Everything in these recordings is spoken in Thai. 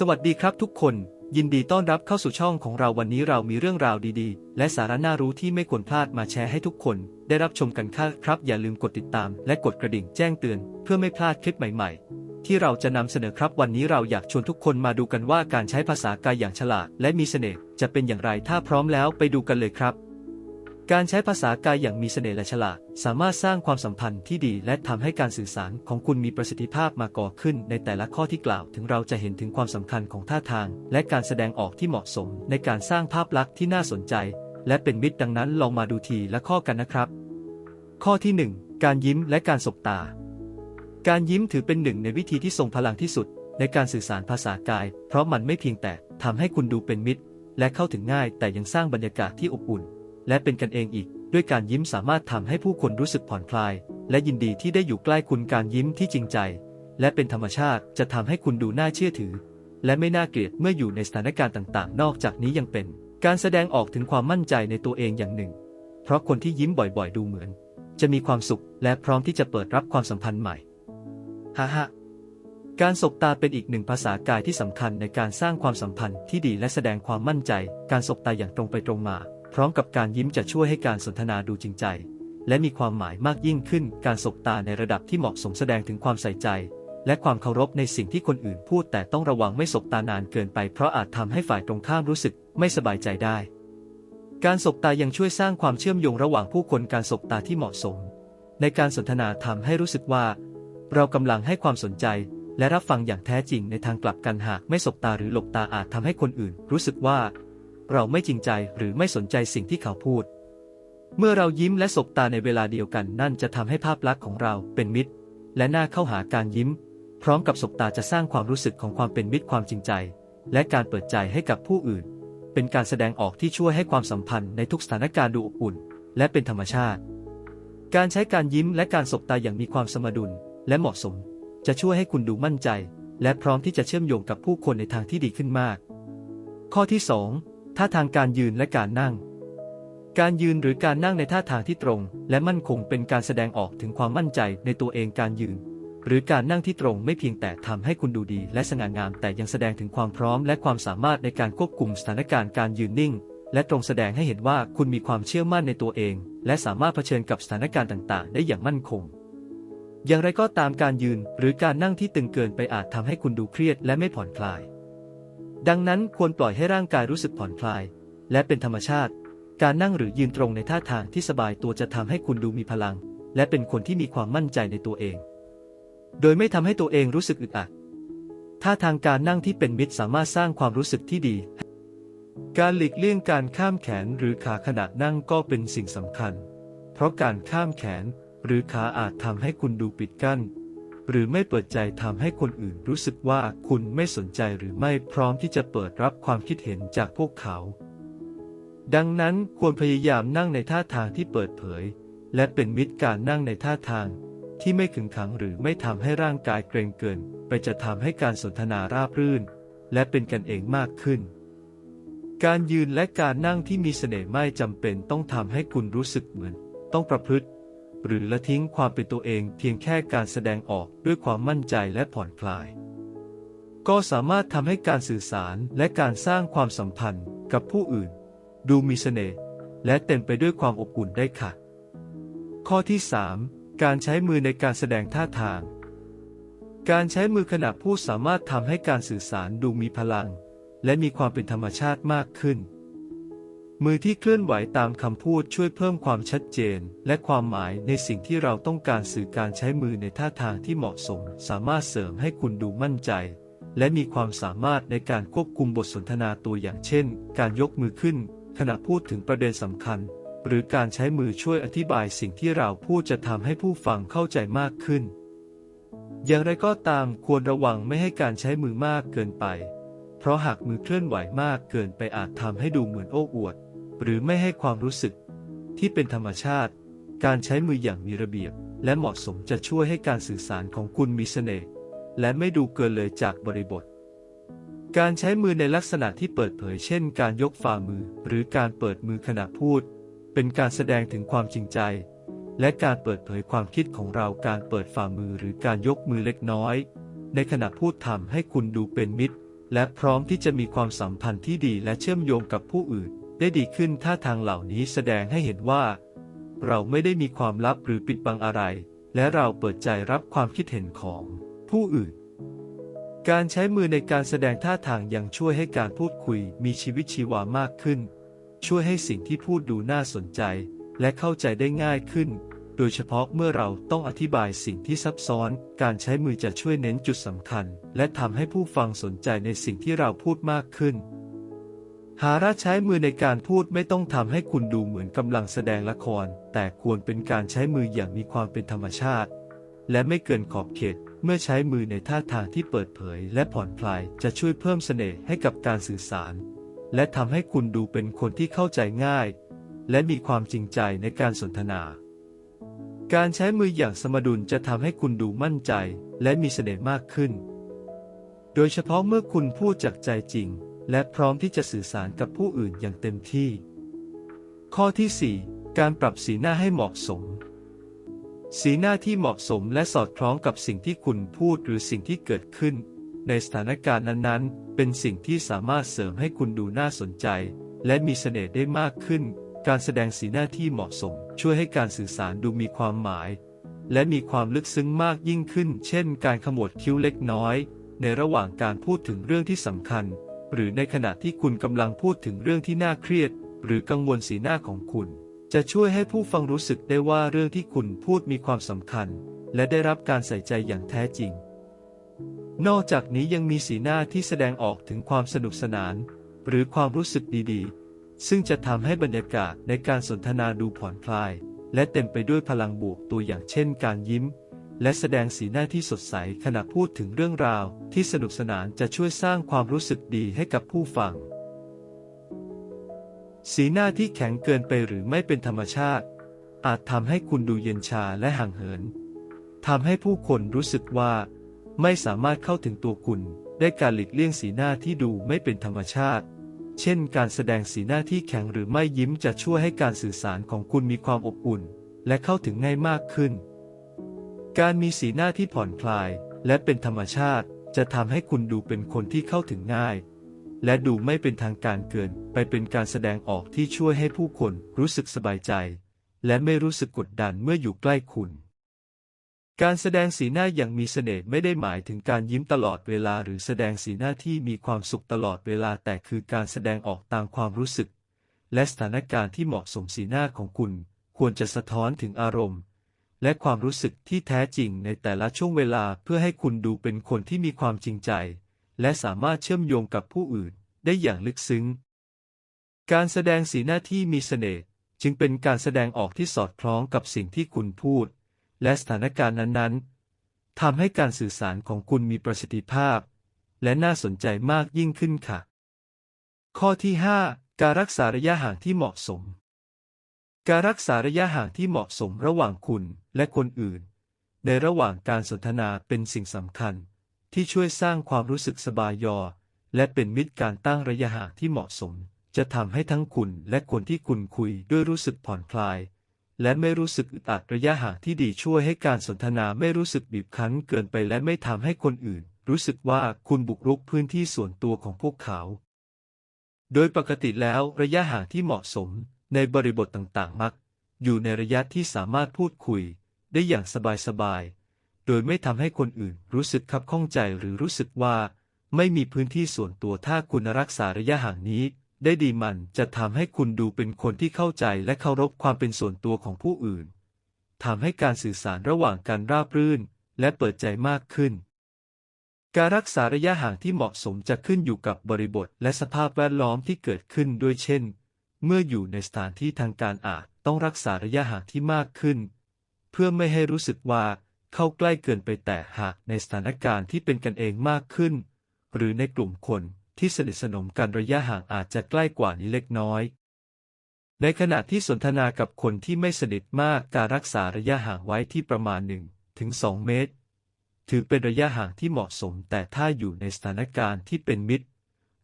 สวัสดีครับทุกคน ยินดีต้อนรับเข้าสู่ช่องของเราวันนี้เรามีเรื่องราวดีๆ และสาระน่ารู้ที่ไม่ควรพลาดมาแชร์ให้ทุกคน ได้รับชมกันค่ะครับ อย่าลืมกดติดตาม และกดกระดิ่งแจ้งเตือน เพื่อไม่พลาดคลิปใหม่ๆ ที่เราจะนำเสนอครับวันนี้เราอยากชวนทุกคนมาดูกันว่าการใช้ภาษากายอย่างฉลาด และมีเสน่ห์จะเป็นอย่างไรถ้าพร้อมแล้วไปดูกันเลยครับ การใช้ภาษากายอย่างมีเสน่ห์และฉลาด สามารถสร้างความสัมพันธ์ที่ดีและทำให้การสื่อสารของคุณมีประสิทธิภาพมาก่อขึ้น ในแต่ละข้อที่กล่าวถึงเราจะเห็นถึงความสำคัญของท่าทาง และการแสดงออกที่เหมาะสม ในการสร้างภาพลักษณ์ที่น่าสนใจ และเป็นมิตรดังนั้นลองมาดูทีละข้อกันนะครับ ข้อที่ 1 การยิ้มและการสบตา การยิ้มถือเป็นหนึ่งในวิธีที่ทรงพลังที่สุด ในการสื่อสารภาษากาย เพราะมันไม่เพียงแต่ทำให้คุณดูเป็นมิตร และเข้าถึงง่าย แต่ยังสร้างบรรยากาศที่อบอุ่น และเป็นกันเองอีก ด้วยการยิ้มสามารถทำให้ผู้คนรู้สึกผ่อนคลาย และยินดีที่ได้อยู่ใกล้คุณการยิ้มที่จริงใจ และเป็นธรรมชาติจะทำให้คุณดูน่าเชื่อถือ และไม่น่าเกลียดเมื่ออยู่ในสถานการณ์ต่างๆ นอกจากนี้ยังเป็น การแสดงออกถึงความมั่นใจในตัวเองอย่างหนึ่ง เพราะคนที่ยิ้มบ่อยๆ ดูเหมือน จะมีความสุขและพร้อมที่จะเปิดรับความสัมพันธ์ใหม่ฮ่าฮะการสบตาเป็นอีกหนึ่งภาษากายที่สำคัญในการสร้างความสัมพันธ์ที่ดีและแสดงความมั่นใจ การสบตาอย่างตรงไปตรงมา พร้อมกับการยิ้มจะช่วยให้การสนทนาดูจริงใจ และมีความหมายมากยิ่งขึ้น การสบตาในระดับที่เหมาะสมแสดงถึงความใส่ใจ และความเคารพในสิ่งที่คนอื่นพูด แต่ต้องระวังไม่สบตานานเกินไป เพราะอาจทำให้ฝ่ายตรงข้ามรู้สึกไม่สบายใจได้ การสบตายังช่วยสร้างความเชื่อมโยงระหว่างผู้คนการสบตาที่เหมาะสม ในการสนทนาทำให้รู้สึกว่า เรากำลังให้ความสนใจและรับฟังอย่างแท้จริงในทางกลับกันหากไม่สบตาหรือหลบตาอาจทำให้คนอื่น รู้สึกว่า เราไม่จริงใจหรือไม่สนใจสิ่งที่เขาพูด เมื่อเรายิ้มและสบตาในเวลาเดียวกันนั่นจะทำให้ภาพลักษณ์ของเราเป็นมิตร และน่าเข้าหาการยิ้ม พร้อมกับสบตาจะสร้างความรู้สึกของความเป็นมิตรความจริงใจ และการเปิดใจให้กับผู้อื่น เป็นการแสดงออกที่ช่วยให้ความสัมพันธ์ในทุกสถานการณ์ดูอบอุ่น และเป็นธรรมชาติ การใช้การยิ้มและการสบตาอย่างมีความสมดุลและเหมาะสม จะช่วยให้คุณดูมั่นใจ และพร้อมที่จะเชื่อมโยงกับผู้คนในทางที่ดีขึ้นมาก ข้อที่ 2 ท่าทางการยืนและการนั่ง การยืนหรือการนั่งในท่าทางที่ตรง และมั่นคงเป็นการแสดงออกถึงความมั่นใจในตัวเองการยืน หรือการนั่งที่ตรงไม่เพียงแต่ทำให้คุณดูดีและสง่างาม แต่ยังแสดงถึงความพร้อมและความสามารถในการควบคุมสถานการณ์การยืนนิ่ง และตรงแสดงให้เห็นว่าคุณมีความเชื่อมั่นในตัวเอง และสามารถเผชิญกับสถานการณ์ต่างๆ ได้อย่างมั่นคงอย่างไรก็ตามการยืนหรือการนั่งที่ตึงเกินไปอาจทำให้คุณดูเครียดและไม่ผ่อนคลาย ดังนั้นควรปล่อยให้ร่างกายรู้สึกผ่อนคลาย และเป็นธรรมชาติ การนั่งหรือยืนตรงในท่าทางที่สบายตัวจะทำให้คุณดูมีพลัง และเป็นคนที่มีความมั่นใจในตัวเอง โดยไม่ทำให้ตัวเองรู้สึกอึดอัดท่าทางการนั่งที่เป็นมิตรสามารถสร้างความรู้สึกที่ดี การหลีกเลี่ยงการข้ามแขนหรือขาขณะนั่งก็เป็นสิ่งสำคัญ เพราะการข้ามแขนหรือขาอาจทำให้คุณดูปิดกั้น หรือไม่เปิดใจทำให้คนอื่นรู้สึกว่าคุณไม่สนใจหรือไม่พร้อมที่จะเปิดรับความคิดเห็นจากพวกเขา ดังนั้นควรพยายามนั่งในท่าทางที่เปิดเผย และเป็นมิตรการนั่งในท่าทางที่ไม่ขึงขังหรือไม่ทำให้ร่างกายเกรงเกิน ไปจะทำให้การสนทนาราบรื่น และเป็นกันเองมากขึ้น การยืนและการนั่งที่มีเสน่ห์ไม่จำเป็นต้องทำให้คุณรู้สึกเหมือน ต้องประพฤติ หรือละทิ้งความเป็นตัวเองเพียงแค่การแสดงออกด้วยความมั่นใจและผ่อนคลาย ก็สามารถทำให้การสื่อสารและการสร้างความสัมพันธ์กับผู้อื่น ดูมีเสน่ห์และเต็มไปด้วยความอบอุ่นได้ค่ะ ข้อที่ 3 การใช้มือในการแสดงท่าทาง การใช้มือขณะพูดสามารถทำให้การสื่อสารดูมีพลัง และมีความเป็นธรรมชาติมากขึ้น มือที่เคลื่อนไหวตามคำพูดช่วยเพิ่มความชัดเจน และความหมายในสิ่งที่เราต้องการสื่อการใช้มือในท่าทางที่เหมาะสม สามารถเสริมให้คุณดูมั่นใจ และมีความสามารถในการควบคุมบทสนทนาตัวอย่างเช่น การยกมือขึ้น ขณะพูดถึงประเด็นสำคัญ หรือการใช้มือช่วยอธิบายสิ่งที่เราพูดจะทำให้ผู้ฟังเข้าใจมากขึ้น อย่างไรก็ตามควรระวังไม่ให้การใช้มือมากเกินไป เพราะหากมือเคลื่อนไหวมากเกินไปอาจทำให้ดูเหมือนโอ้อวด หรือไม่ให้ความรู้สึก ที่เป็นธรรมชาติ การใช้มืออย่างมีระเบียบ และเหมาะสมจะช่วยให้การสื่อสารของคุณมีเสน่ห์และไม่ดูเกินเลยจากบริบท การใช้มือในลักษณะที่เปิดเผยเช่น การยกฝ่ามือ หรือการเปิดมือขณะพูด เป็นการแสดงถึงความจริงใจ และการเปิดเผยความคิดของเราการเปิดฝ่ามือหรือการยกมือเล็กน้อย ในขณะพูดทำให้คุณดูเป็นมิตร และพร้อมที่จะมีความสัมพันธ์ที่ดีและเชื่อมโยงกับผู้อื่น ได้ดีขึ้นท่าทางเหล่านี้แสดงให้เห็นว่า เราไม่ได้มีความลับหรือปิดบังอะไร และเราเปิดใจรับความคิดเห็นของผู้อื่น การใช้มือในการแสดงท่าทางยังช่วยให้การพูดคุยมีชีวิตชีวามากขึ้น ช่วยให้สิ่งที่พูดดูน่าสนใจ และเข้าใจได้ง่ายขึ้น โดยเฉพาะเมื่อเราต้องอธิบายสิ่งที่ซับซ้อน การใช้มือจะช่วยเน้นจุดสำคัญ และทำให้ผู้ฟังสนใจในสิ่งที่เราพูดมากขึ้น หาระใช้มือในการพูดไม่ต้องทำให้คุณดูเหมือนกำลังแสดงละคร แต่ควรเป็นการใช้มืออย่างมีความเป็นธรรมชาติ และไม่เกินขอบเขต เมื่อใช้มือในท่าทางที่เปิดเผย และผ่อนคลายจะช่วยเพิ่มเสน่ห์ให้กับการสื่อสาร และทำให้คุณดูเป็นคนที่เข้าใจง่าย และมีความจริงใจในการสนทนา การใช้มืออย่างสมดุลจะทำให้คุณดูมั่นใจ และมีเสน่ห์มากขึ้น โดยเฉพาะเมื่อคุณพูดจากใจจริง และพร้อมที่จะสื่อสารกับผู้อื่นอย่างเต็มที่ ข้อที่ 4 การปรับสีหน้าให้เหมาะสม สีหน้าที่เหมาะสมและสอดคล้องกับสิ่งที่คุณพูดหรือสิ่งที่เกิดขึ้น ในสถานการณ์นั้นๆ เป็นสิ่งที่สามารถเสริมให้คุณดูน่าสนใจ และมีเสน่ห์ได้มากขึ้น การแสดงสีหน้าที่เหมาะสม ช่วยให้การสื่อสารดูมีความหมาย และมีความลึกซึ้งมากยิ่งขึ้น เช่น การขมวดคิ้วเล็กน้อย ในระหว่างการพูดถึงเรื่องที่สำคัญ หรือในขณะที่คุณกำลังพูดถึงเรื่องที่น่าเครียด หรือกังวลสีหน้าของคุณ จะช่วยให้ผู้ฟังรู้สึกได้ว่าเรื่องที่คุณพูดมีความสำคัญ และได้รับการใส่ใจอย่างแท้จริง นอกจากนี้ยังมีสีหน้าที่แสดงออกถึงความสนุกสนาน หรือความรู้สึกดีๆ ซึ่งจะทำให้บรรยากาศในการสนทนาดูผ่อนคลาย และเต็มไปด้วยพลังบวกตัวอย่างเช่น การยิ้ม และแสดงสีหน้าที่สดใสขณะพูดถึงเรื่องราว ที่สนุกสนานจะช่วยสร้างความรู้สึกดีให้กับผู้ฟัง สีหน้าที่แข็งเกินไปหรือไม่เป็นธรรมชาติ อาจทำให้คุณดูเย็นชาและห่างเหินทำให้ผู้คนรู้สึกว่า ไม่สามารถเข้าถึงตัวคุณได้การหลีกเลี่ยงสีหน้าที่ดูไม่เป็นธรรมชาติ เช่น การแสดงสีหน้าที่แข็งหรือไม่ยิ้มจะช่วยให้การสื่อสารของคุณมีความอบอุ่น และเข้าถึงง่ายมากขึ้น การมีสีหน้าที่ผ่อนคลาย และเป็นธรรมชาติ จะทำให้คุณดูเป็นคนที่เข้าถึงง่าย และดูไม่เป็นทางการเกิน ไปเป็นการแสดงออกที่ช่วยให้ผู้คนรู้สึกสบายใจ และไม่รู้สึกกดดันเมื่ออยู่ใกล้คุณการแสดงสีหน้าอย่างมีเสน่ห์ไม่ได้หมายถึงการยิ้มตลอดเวลาหรือแสดงสีหน้าที่มีความสุขตลอดเวลาแต่คือการแสดงออกตามความรู้สึก และสถานการณ์ที่เหมาะสมสีหน้าของคุณ ควรจะสะท้อนถึงอารมณ์ และความรู้สึกที่แท้จริงในแต่ละช่วงเวลาเพื่อให้คุณดูเป็นคนที่มีความจริงใจ และสามารถเชื่อมโยงกับผู้อื่นได้อย่างลึกซึ้ง การแสดงสีหน้าที่มีเสน่ห์จึงเป็นการแสดงออกที่สอดคล้องกับสิ่งที่คุณพูด และสถานการณ์นั้นๆทำให้การสื่อสารของคุณมีประสิทธิภาพ และน่าสนใจมากยิ่งขึ้นค่ะ ข้อที่ 5 การรักษาระยะห่างที่เหมาะสม การรักษาระยะห่างที่เหมาะสมระหว่างคุณและคนอื่น ในระหว่างการสนทนาเป็นสิ่งสำคัญ ที่ช่วยสร้างความรู้สึกสบายยอ และเป็นมิตรการตั้งระยะห่างที่เหมาะสม จะทำให้ทั้งคุณและคนที่คุณคุยด้วยรู้สึกผ่อนคลาย และไม่รู้สึกอึดอัดระยะห่างที่ดีช่วยให้การสนทนาไม่รู้สึกบีบคั้นเกินไปและไม่ทำให้คนอื่น รู้สึกว่าคุณบุกรุกพื้นที่ส่วนตัวของพวกเขา โดยปกติแล้วระยะห่างที่เหมาะสม ในบริบทต่างๆ มัก อยู่ในระยะที่สามารถพูดคุย ได้อย่างสบายๆ โดยไม่ทำให้คนอื่นรู้สึกคับข้องใจหรือรู้สึกว่า ไม่มีพื้นที่ส่วนตัวถ้าคุณรักษาระยะห่างนี้ ได้ดีมันจะทำให้คุณดูเป็นคนที่เข้าใจและเคารพความเป็นส่วนตัวของผู้อื่นทำให้การสื่อสารระหว่างกันราบรื่น และเปิดใจมากขึ้น การรักษาระยะห่างที่เหมาะสมจะขึ้นอยู่กับบริบทและสภาพแวดล้อมที่เกิดขึ้นด้วยเช่น เมื่ออยู่ในสถานที่ทางการอาจต้องรักษาระยะห่างที่มากขึ้น เพื่อไม่ให้รู้สึกว่าเข้าใกล้เกินไปแต่หากในสถานการณ์ที่เป็นกันเองมากขึ้น หรือในกลุ่มคนที่สนิทสนมกันระยะห่างอาจจะใกล้กว่านี้เล็กน้อย ในขณะที่สนทนากับคนที่ไม่สนิทมากการรักษาระยะห่างไว้ที่ประมาณ1ถึง2เมตร ถือเป็นระยะห่างที่เหมาะสมแต่ถ้าอยู่ในสถานการณ์ที่เป็นมิตร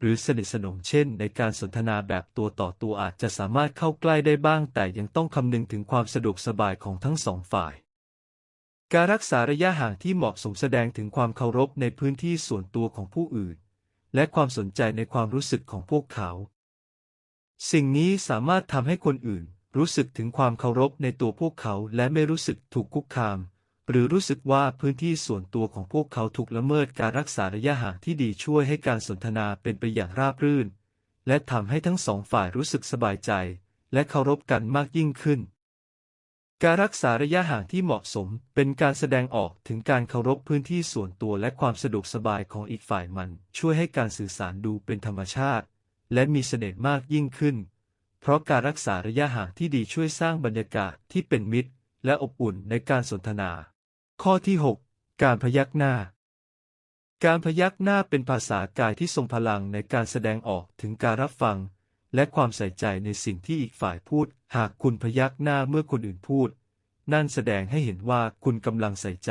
หรือสนิทสนมเช่น ในการสนทนาแบบตัวต่อตัวอาจจะสามารถเข้าใกล้ได้บ้าง แต่ยังต้องคำนึงถึงความสะดวกสบายของทั้งสองฝ่าย การรักษาระยะห่างที่เหมาะสมแสดงถึงความเคารพในพื้นที่ส่วนตัวของผู้อื่น และความสนใจในความรู้สึกของพวกเขา สิ่งนี้สามารถทำให้คนอื่นรู้สึกถึงความเคารพในตัวพวกเขาและไม่รู้สึกถูกคุกคาม หรือรู้สึกว่าพื้นที่ส่วนตัวของพวกเขาถูกละเมิดการรักษาระยะห่างที่ดีช่วยให้การสนทนาเป็นไปอย่างราบรื่น และทำให้ทั้งสองฝ่ายรู้สึกสบายใจ และเคารพกันมากยิ่งขึ้น การรักษาระยะห่างที่เหมาะสมเป็นการแสดงออกถึงการเคารพพื้นที่ส่วนตัวและความสะดวกสบายของอีกฝ่ายมัน ช่วยให้การสื่อสารดูเป็นธรรมชาติ และมีเสน่ห์มากยิ่งขึ้น เพราะการรักษาระยะห่างที่ดีช่วยสร้างบรรยากาศที่เป็นมิตร และอบอุ่นในการสนทนา ข้อที่ 6 การพยักหน้า การพยักหน้าเป็นภาษากายที่ทรงพลังในการแสดงออกถึงการรับฟัง และความใส่ใจในสิ่งที่อีกฝ่ายพูด หากคุณพยักหน้าเมื่อคนอื่นพูด นั่นแสดงให้เห็นว่าคุณกำลังใส่ใจ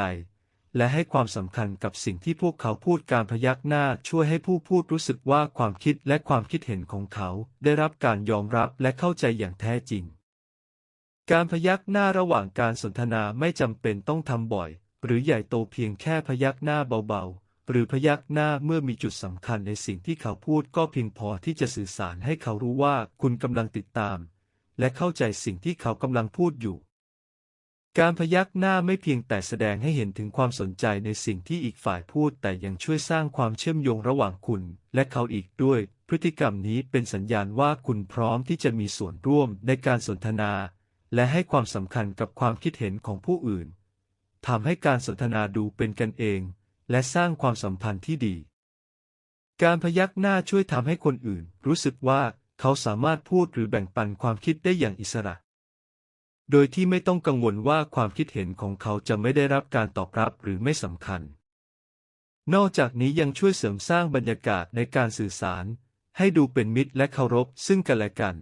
และให้ความสำคัญกับสิ่งที่พวกเขาพูดการพยักหน้าช่วยให้ผู้พูดรู้สึกว่าความคิดและความคิดเห็นของเขา ได้รับการยอมรับและเข้าใจอย่างแท้จริง การพยักหน้าระหว่างการสนทนาไม่จำเป็นต้องทำบ่อย หรือใหญ่โตเพียงแค่พยักหน้าเบาๆ หรือพยักหน้าเมื่อมีจุดสำคัญในสิ่งที่เขาพูดก็เพียงพอที่จะสื่อสารให้เขารู้ว่าคุณกำลังติดตาม และเข้าใจสิ่งที่เขากำลังพูดอยู่ การพยักหน้าไม่เพียงแต่แสดงให้เห็นถึงความสนใจในสิ่งที่อีกฝ่ายพูด แต่ยังช่วยสร้างความเชื่อมโยงระหว่างคุณ และเขาอีกด้วย พฤติกรรมนี้เป็นสัญญาณว่าคุณพร้อมที่จะมีส่วนร่วมในการสนทนา และให้ความสำคัญกับความคิดเห็นของผู้อื่นทำให้การสนทนาดูเป็นกันเอง และสร้างความสัมพันธ์ที่ดี การพยักหน้าช่วยทำให้คนอื่น รู้สึกว่าเขาสามารถพูดหรือแบ่งปันความคิดได้อย่างอิสระ โดยที่ไม่ต้องกังวลว่าความคิดเห็นของเขาจะไม่ได้รับการตอบรับหรือไม่สำคัญ นอกจากนี้ยังช่วยเสริมสร้างบรรยากาศในการสื่อสาร ให้ดูเป็นมิตรและเคารพซึ่งกันและกัน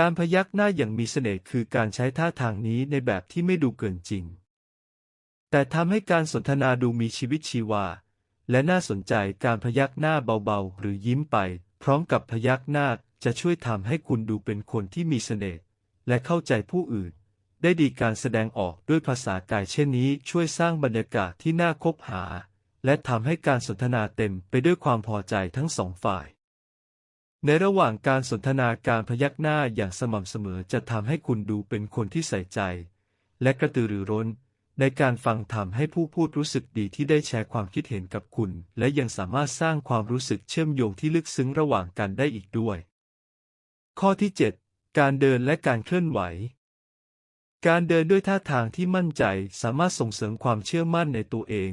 การพยักหน้าอย่างมีเสน่ห์คือการใช้ท่าทางนี้ในแบบที่ไม่ดูเกินจริง แต่ทำให้การสนทนาดูมีชีวิตชีวา และน่าสนใจการพยักหน้าเบาๆ หรือยิ้มไป พร้อมกับพยักหน้าจะช่วยทำให้คุณดูเป็นคนที่มีเสน่ห์และเข้าใจผู้อื่น ได้ดีการแสดงออกด้วยภาษากายเช่นนี้ช่วยสร้างบรรยากาศที่น่าคบหา และทำให้การสนทนาเต็มไปด้วยความพอใจทั้งสองฝ่าย ในระหว่างการสนทนาการพยักหน้าอย่างสม่ำเสมอจะทำให้คุณดูเป็นคนที่ใส่ใจ และกระตือรือร้น ในการฟังทำให้ผู้พูดรู้สึกดีที่ได้แชร์ความคิดเห็นกับคุณ และยังสามารถสร้างความรู้สึกเชื่อมโยงที่ลึกซึ้งระหว่างกันได้อีกด้วย ข้อที่ 7 การเดินและการเคลื่อนไหว การเดินด้วยท่าทางที่มั่นใจสามารถส่งเสริมความเชื่อมั่นในตัวเอง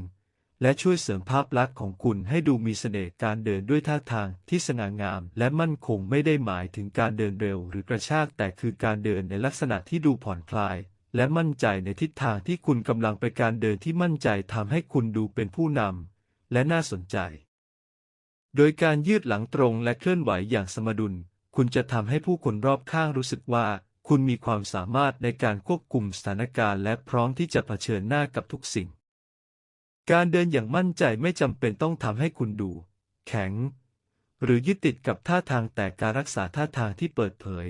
และช่วยเสริมภาพลักษณ์ของคุณให้ดูมีเสน่ห์การเดินด้วยท่าทางที่สง่างาม และมั่นคงไม่ได้หมายถึงการเดินเร็วหรือกระชากแต่คือการเดินในลักษณะที่ดูผ่อนคลาย และมั่นใจในทิศทางที่คุณกำลังไปการเดินที่มั่นใจทำให้คุณดูเป็นผู้นำและน่าสนใจ โดยการยืดหลังตรงและเคลื่อนไหวอย่างสมดุล คุณจะทำให้ผู้คนรอบข้างรู้สึกว่า คุณมีความสามารถในการควบคุมสถานการณ์ และพร้อมที่จะเผชิญหน้ากับทุกสิ่ง การเดินอย่างมั่นใจไม่จำเป็นต้องทำให้คุณดู แข็ง หรือยึดติดกับท่าทางแต่การรักษาท่าทางที่เปิดเผย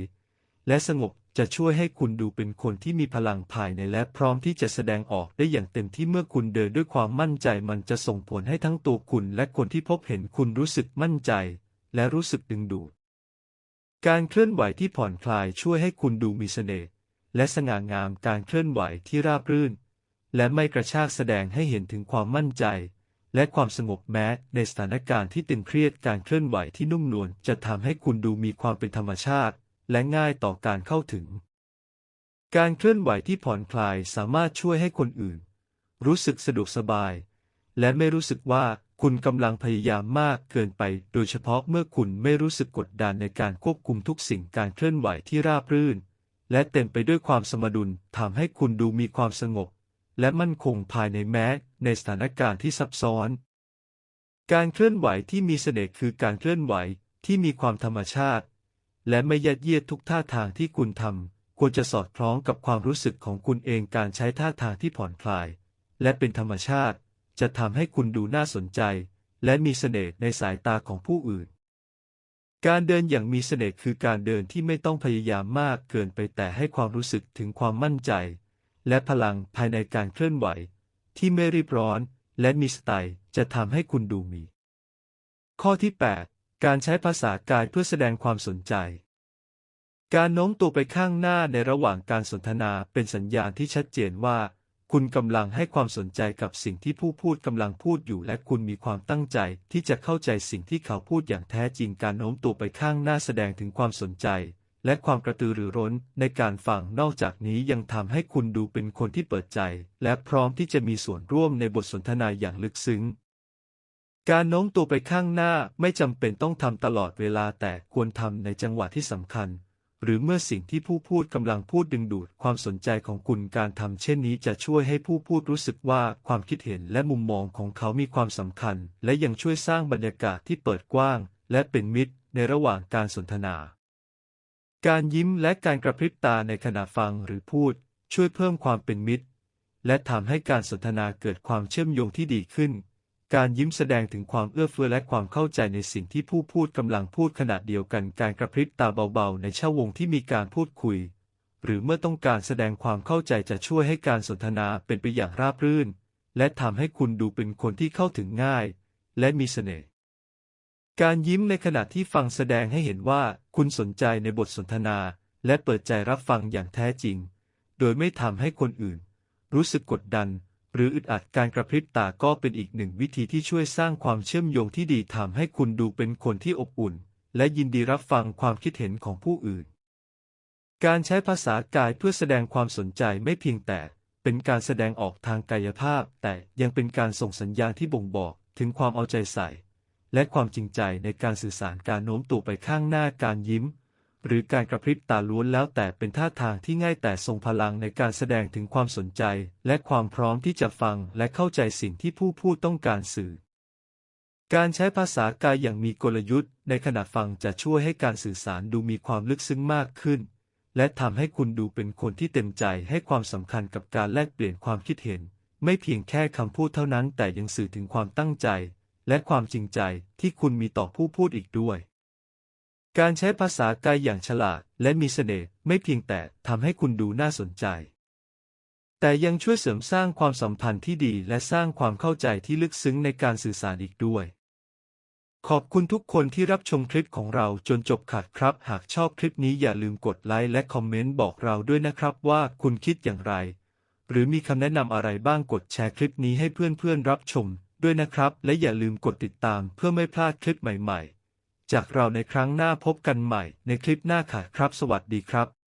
และสงบจะช่วยให้คุณดูเป็นคนที่มีพลังภายในและพร้อมที่จะแสดงออกได้อย่างเต็มที่เมื่อคุณเดินด้วยความมั่นใจมันจะส่งผลให้ทั้งตัวคุณและคนที่พบเห็นคุณรู้สึกมั่นใจ และรู้สึกดึงดูดการเคลื่อนไหวที่ผ่อนคลายช่วยให้คุณดูมีเสน่ห์และสง่างามการเคลื่อนไหวที่ราบรื่น และไม่กระชากแสดงให้เห็นถึงความมั่นใจ และความสงบแม้ในสถานการณ์ที่ตึงเครียดการเคลื่อนไหวที่นุ่มนวลจะทำให้คุณดูมีความเป็นธรรมชาติ และง่ายต่อการเข้าถึง การเคลื่อนไหวที่ผ่อนคลายสามารถช่วยให้คนอื่น รู้สึกสะดวกสบาย และไม่รู้สึกว่าคุณกำลังพยายามมากเกินไป โดยเฉพาะเมื่อคุณไม่รู้สึกกดดันในการควบคุมทุกสิ่งการเคลื่อนไหวที่ราบรื่น และเต็มไปด้วยความสมดุลทำให้คุณดูมีความสงบ และมั่นคงภายในแม้ในสถานการณ์ที่ซับซ้อน การเคลื่อนไหวที่มีเสน่ห์คือการเคลื่อนไหวที่มีความธรรมชาติ และไม่ยัดเยียดทุกท่าทางที่คุณทำควรจะสอดคล้องกับความรู้สึกของคุณเองการใช้ท่าทางที่ผ่อนคลาย และเป็นธรรมชาติ จะทำให้คุณดูน่าสนใจ และมีเสน่ห์ในสายตาของผู้อื่น การเดินอย่างมีเสน่ห์คือการเดินที่ไม่ต้องพยายามมากเกินไปแต่ให้ความรู้สึกถึงความมั่นใจ และพลังภายในการเคลื่อนไหว ที่ไม่รีบร้อน และมีสไตล์จะทำให้คุณดูมี ข้อที่ 8 การใช้ภาษากายเพื่อแสดงความสนใจ การโน้มตัวไปข้างหน้าในระหว่างการสนทนาเป็นสัญญาณที่ชัดเจนว่า คุณกำลังให้ความสนใจกับสิ่งที่ผู้พูดกำลังพูดอยู่ และคุณมีความตั้งใจที่จะเข้าใจสิ่งที่เขาพูดอย่างแท้จริงการโน้มตัวไปข้างหน้าแสดงถึงความสนใจ และความกระตือรือร้นในการฟังนอกจากนี้ยังทำให้คุณดูเป็นคนที่เปิดใจ และพร้อมที่จะมีส่วนร่วมในบทสนทนาอย่างลึกซึ้ง การโน้มตัวไปข้างหน้าไม่จำเป็นต้องทำตลอดเวลาแต่ควรทำในจังหวะที่สำคัญ หรือเมื่อสิ่งที่ผู้พูดกำลังพูดดึงดูดความสนใจของคุณการทำเช่นนี้จะช่วยให้ผู้พูดรู้สึกว่าความคิดเห็นและมุมมองของเขามีความสำคัญ และยังช่วยสร้างบรรยากาศที่เปิดกว้าง และเป็นมิตรในระหว่างการสนทนา การยิ้มและการกระพริบตาในขณะฟังหรือพูด ช่วยเพิ่มความเป็นมิตร และทำให้การสนทนาเกิดความเชื่อมโยงที่ดีขึ้น การยิ้มแสดงถึงความเอื้อเฟื้อและความเข้าใจในสิ่งที่ผู้พูดกำลังพูดขณะเดียวกัน การกระพริบตาเบาๆ ในช่วงที่มีการพูดคุย หรือเมื่อต้องการแสดงความเข้าใจจะช่วยให้การสนทนาเป็นไปอย่างราบรื่น และทำให้คุณดูเป็นคนที่เข้าถึงง่าย และมีเสน่ห์ การยิ้มในขณะที่ฟังแสดงให้เห็นว่าคุณสนใจในบทสนทนา และเปิดใจรับฟังอย่างแท้จริง โดยไม่ทำให้คนอื่น รู้สึกกดดัน หรืออึดอัดการกระพริบตาก็เป็นอีกหนึ่งวิธีที่ช่วยสร้างความเชื่อมโยงที่ดีทำให้คุณดูเป็นคนที่อบอุ่น และยินดีรับฟังความคิดเห็นของผู้อื่น การใช้ภาษากายเพื่อแสดงความสนใจไม่เพียงแต่เป็นการแสดงออกทางกายภาพ แต่ยังเป็นการส่งสัญญาณที่บ่งบอกถึงความเอาใจใส่ และความจริงใจในการสื่อสารการโน้มตัวไปข้างหน้าการยิ้ม หรือการกระพริบตาล้วนแล้วแต่เป็นท่าทางที่ง่ายแต่ทรงพลังในการแสดงถึงความสนใจ และความพร้อมที่จะฟังและเข้าใจสิ่งที่ผู้พูดต้องการสื่อ การใช้ภาษากายอย่างมีกลยุทธ์ ในขณะฟังจะช่วยให้การสื่อสารดูมีความลึกซึ้งมากขึ้น และทำให้คุณดูเป็นคนที่เต็มใจให้ความสำคัญกับการแลกเปลี่ยนความคิดเห็น ไม่เพียงแค่คำพูดเท่านั้นแต่ยังสื่อถึงความตั้งใจ และความจริงใจที่คุณมีต่อผู้พูดอีกด้วย การใช้ภาษากายอย่างฉลาดและมีเสน่ห์ไม่เพียงแต่ทำให้คุณดูน่าสนใจ แต่ยังช่วยเสริมสร้างความสัมพันธ์ที่ดีและสร้างความเข้าใจที่ลึกซึ้งในการสื่อสารอีกด้วยขอบคุณทุกคนที่รับชมคลิปของเราจนจบขาดครับ หากชอบคลิปนี้อย่าลืมกดไลค์และคอมเมนต์บอกเราด้วยนะครับว่าคุณคิดอย่างไร หรือมีคำแนะนำอะไรบ้างกดแชร์คลิปนี้ให้เพื่อนๆรับชม ด้วยนะครับ และอย่าลืมกดติดตามเพื่อไม่พลาดคลิปใหม่ ๆ จากเราในครั้งหน้าพบกันใหม่ในคลิปหน้าค่ะครับ สวัสดีครับ